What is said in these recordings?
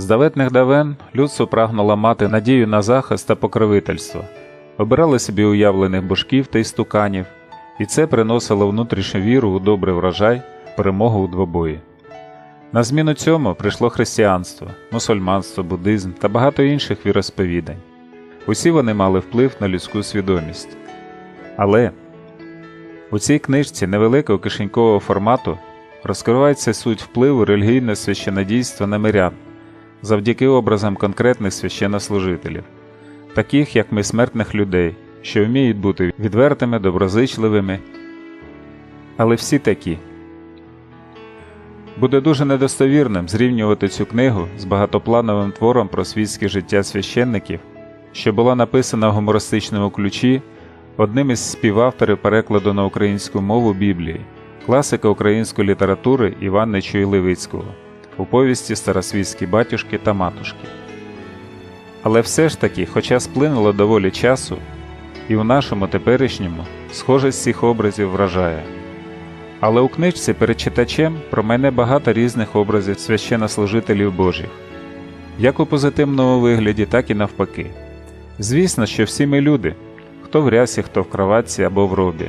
З даветних давен людство прагнуло мати надію на захист та покровительство, обирали собі уявлених божків та істуканів, і це приносило внутрішню віру у добрий врожай, перемогу у двобої. На зміну цьому прийшло християнство, мусульманство, буддизм та багато інших віросповідань. Усі вони мали вплив на людську свідомість. Але у цій книжці невеликого кишенькового формату розкривається суть впливу релігійного священодійства на мирян завдяки образам конкретних священнослужителів, таких як ми смертних людей, що вміють бути відвертими, доброзичливими. Але всі такі. Буде дуже недостовірним зрівнювати цю книгу з багатоплановим твором про світське життя священників, що була написана в гумористичному ключі одним із співавторів перекладу на українську мову Біблії, класика української літератури Івана Чуй-Левицького у повісті Старосвітські батюшки та матушки. Але все ж таки, хоча сплинуло доволі часу, і у нашому теперішньому схожість цих образів вражає. Але у книжці перед читачем промайне багато різних образів священнослужителів Божих, як у позитивному вигляді, так і навпаки. Звісно, що всі ми люди, хто в рясі, хто в кроватці або в робі.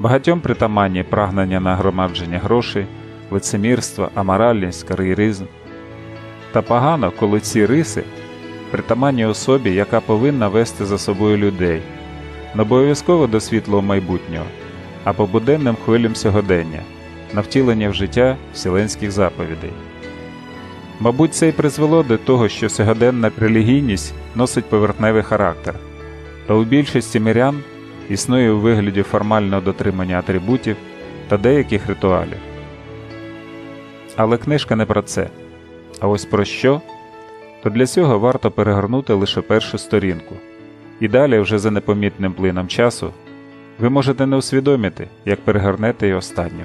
Багатьом притаманні прагнення нагромадження грошей, лицемірство, аморальність, кар'єризм. Та погано, коли ці риси притаманні особі, яка повинна вести за собою людей, не обов'язково до світлого майбутнього, а по буденним хвилям сьогодення, на втілення в життя вселенських заповідей. Мабуть, це й призвело до того, що сьогоденна релігійність носить поверхневий характер, та у більшості мирян існує у вигляді формального дотримання атрибутів та деяких ритуалів. Але книжка не про це. А ось про що? То для цього варто перегорнути лише першу сторінку, і далі, вже за непомітним плином часу, ви можете не усвідомити, як перегорнете і останню.